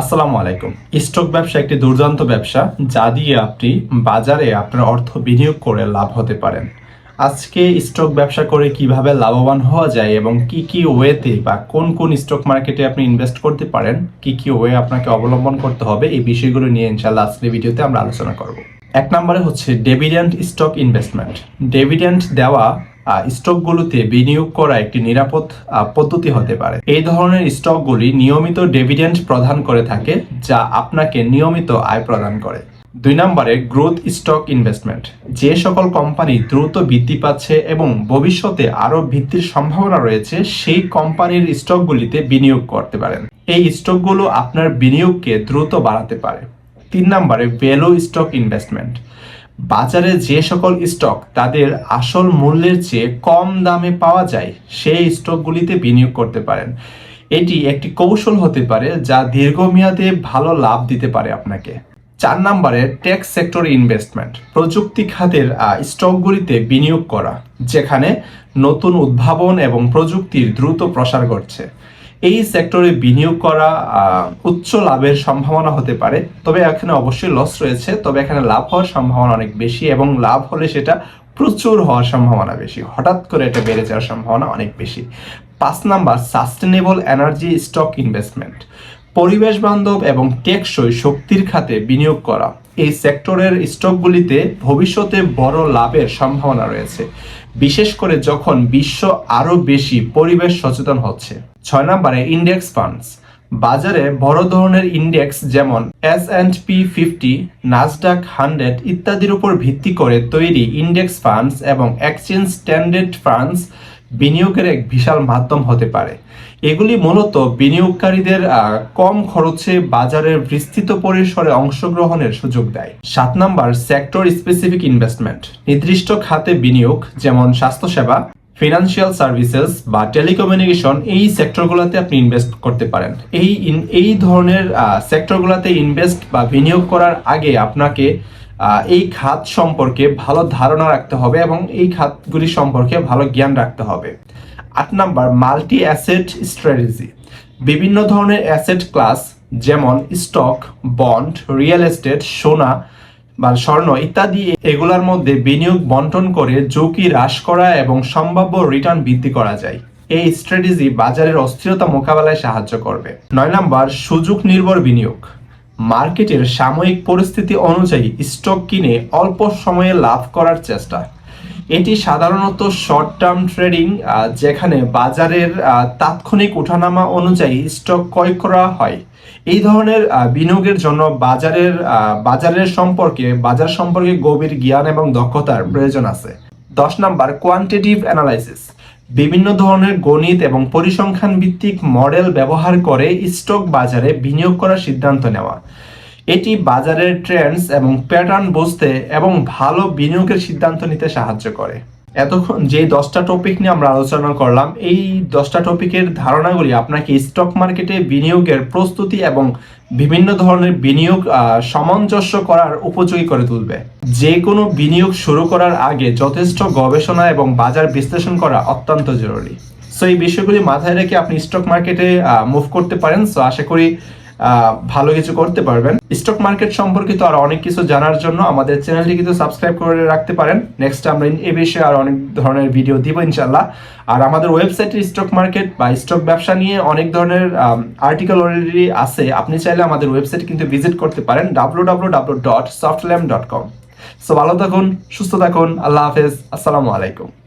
আসসালামু আলাইকুম। স্টক ব্যবসা একটি দুর্দান্ত ব্যবসা, যা দিয়ে আপনি বাজারে আপনার অর্থ বিনিয়োগ করে লাভ হতে পারেন। আজকে স্টক ব্যবসা করে কীভাবে লাভবান হওয়া যায় এবং কি কি ওয়েতে বা কোন কোন স্টক মার্কেটে আপনি ইনভেস্ট করতে পারেন, কি কি ওয়ে আপনাকে অবলম্বন করতে হবে, এই বিষয়গুলো নিয়ে ইনশাল্লাহ আজকের ভিডিওতে আমরা আলোচনা করব। এক নম্বরে হচ্ছে ডেভিডেন্ট স্টক ইনভেস্টমেন্ট ডেভিডেন্ট দেওয়া স্টকগুলোতে বিনিয়োগ করা একটি নিরাপদ পদ্ধতি হতে পারে। এই ধরনের স্টকগুলি নিয়মিত ডেভিডেন্ট প্রদান করে থাকে, যা আপনাকে নিয়মিত আয় প্রদান করে। দুই নম্বরে, গ্রোথ স্টক ইনভেস্টমেন্ট। যে সকল কোম্পানি দ্রুত বৃদ্ধি পাচ্ছে এবং ভবিষ্যতে আরও বৃদ্ধির সম্ভাবনা রয়েছে, সেই কোম্পানির স্টকগুলিতে বিনিয়োগ করতে পারেন। এই স্টকগুলো আপনার বিনিয়োগকে দ্রুত বাড়াতে পারে। তিন নম্বরে, ভ্যালু স্টক ইনভেস্টমেন্ট। বাজারে যে সকল স্টক তাদের আসল মূল্যের চেয়ে কম দামে পাওয়া যায়, সেই স্টকগুলিতে বিনিয়োগ করতে পারেন। এটি একটি কৌশল হতে পারে যা দীর্ঘমেয়াদে ভালো লাভ দিতে পারে আপনাকে। চার নম্বরে টেক সেক্টর ইনভেস্টমেন্ট, প্রযুক্তি খাতের স্টকগুলিতে বিনিয়োগ করা, যেখানে নতুন উদ্ভাবন এবং প্রযুক্তির দ্রুত প্রসার ঘটছে। এই সেক্টরে বিনিয়োগ করা উচ্চ লাভের সম্ভাবনা হতে পারে। তবে এখানে অবশ্যই লস রয়েছে, তবে এখানে লাভ হওয়ার সম্ভাবনা অনেক বেশি এবং লাভ হলে সেটা প্রচুর হওয়ার সম্ভাবনা বেশি। হঠাৎ করে এটা বেড়ে যাওয়ার সম্ভাবনা অনেক বেশি। পাঁচ number sustainable energy stock investment পরিবেশ বান্ধব এবং টেকসই শক্তির খাতে বিনিয়োগ করা। এই সেক্টরের স্টকগুলিতে ভবিষ্যতে বড় লাভের সম্ভাবনা রয়েছে। বিশেষ করে যখন বিশ্ব আরও বেশি পরিবেশ সচেতন হচ্ছে। ছয় নম্বরে ইন্ডেক্স ফান্ডস বাজারে বড় ধরনের ইন্ডেক্স যেমন S and P fifty Nasdaq hundred ইত্যাদির উপর ভিত্তি করে তৈরি ইন্ডেক্স ফান্ডস এবং এক্সচেঞ্জ স্ট্যান্ডার্ড ফান্ডস বিনিয়োগের এক বিশাল মাধ্যম হতে পারে। এগুলি মূলত বিনিয়োগকারীদের কম খরচে বাজারের বিস্তৃত পরিসরে অংশগ্রহণের সুযোগ দেয়। সাত নাম্বার, সেক্টর স্পেসিফিক ইনভেস্টমেন্ট। নির্দিষ্ট খাতে বিনিয়োগ, যেমন স্বাস্থ্যসেবা, ফিনান্সিয়াল সার্ভিসেস বা টেলিকমিউনিকেশন, এই সেক্টরগুলোতে আপনি ইনভেস্ট করতে পারেন। এই এই ধরনের সেক্টরগুলোতে ইনভেস্ট বা বিনিয়োগ করার আগে আপনাকে এই খাত সম্পর্কে ভালো ধারণা রাখতে হবে এবং এই খাতগুলি সম্পর্কে ভালো জ্ঞান রাখতে হবে। আট নাম্বার মাল্টি অ্যাসেট স্ট্র্যাটেজি বিভিন্ন ধরনের অ্যাসেট ক্লাস যেমন স্টক বন্ড রিয়েল এস্টেট সোনা বা স্বর্ণ ইত্যাদি এগুলোর মধ্যে বিনিয়োগ বন্টন করে ঝুঁকি হ্রাস করা এবং সম্ভাব্য রিটার্ন বৃদ্ধি করা যায়। এই স্ট্র্যাটেজি বাজারের অস্থিরতা মোকাবেলায় সাহায্য করবে। নয় নাম্বার, সুযোগ নির্ভর বিনিয়োগ। মার্কেটের সাময়িক পরিস্থিতি অনুযায়ী স্টক কিনে অল্প সময়ে লাভ করার চেষ্টা। এটি সাধারণত শর্ট টার্ম ট্রেডিং যেখানে বাজারের তাৎক্ষণিক ওঠানামা অনুযায়ী স্টক ক্রয় করা হয়। এই ধরনের বিনিয়োগের জন্য বাজারের বাজারের সম্পর্কে, বাজার সম্পর্কে গভীর জ্ঞান এবং দক্ষতার প্রয়োজন আছে। দশ নাম্বার কোয়ান্টিটিভ অ্যানালাইসিস বিভিন্ন ধরনের গণিত এবং পরিসংখ্যান ভিত্তিক মডেল ব্যবহার করে স্টক বাজারে বিনিয়োগ করার সিদ্ধান্ত নেওয়া। এটি বাজারের ট্রেন্ডস এবং প্যাটার্ন বুঝতে এবং ভালো বিনিয়োগের সিদ্ধান্ত নিতে সাহায্য করে। এতক্ষণ যে দশটা টপিক নিয়ে আমরা আলোচনা করলাম, এই দশটা টপিকের ধারণাগুলি আপনাকে স্টক মার্কেটে বিনিয়োগের প্রস্তুতি এবং বিভিন্ন ধরনের বিনিয়োগ সামঞ্জস্য করার উপযোগী করে তুলবে। যে কোনো বিনিয়োগ শুরু করার আগে যথেষ্ট গবেষণা এবং বাজার বিশ্লেষণ করা অত্যন্ত জরুরি। সো এই বিষয়গুলি মাথায় রেখে আপনি স্টক মার্কেটে মুভ করতে পারেন। সো আশা করি ভালো কিছু করতে পারবেন। স্টক মার্কেট সম্পর্কিত আর অনেক কিছু জানার জন্য আমাদের চ্যানেলটি কিন্তু সাবস্ক্রাইব করে রাখতে পারেন। নেক্সট আমরা এ বিষয়ে আর অনেক ধরনের ভিডিও দিব ইনশাল্লাহ আর আমাদের ওয়েবসাইটে স্টক মার্কেট বা স্টক ব্যবসা নিয়ে অনেক ধরনের আর্টিকেল অলরেডি আছে। আপনি চাইলে আমাদের ওয়েবসাইট কিন্তু ভিজিট করতে পারেন W W W dot softlam dot com so ভালো থাকুন, সুস্থ থাকুন, আল্লাহ হাফেজ, আসসালামু আলাইকুম।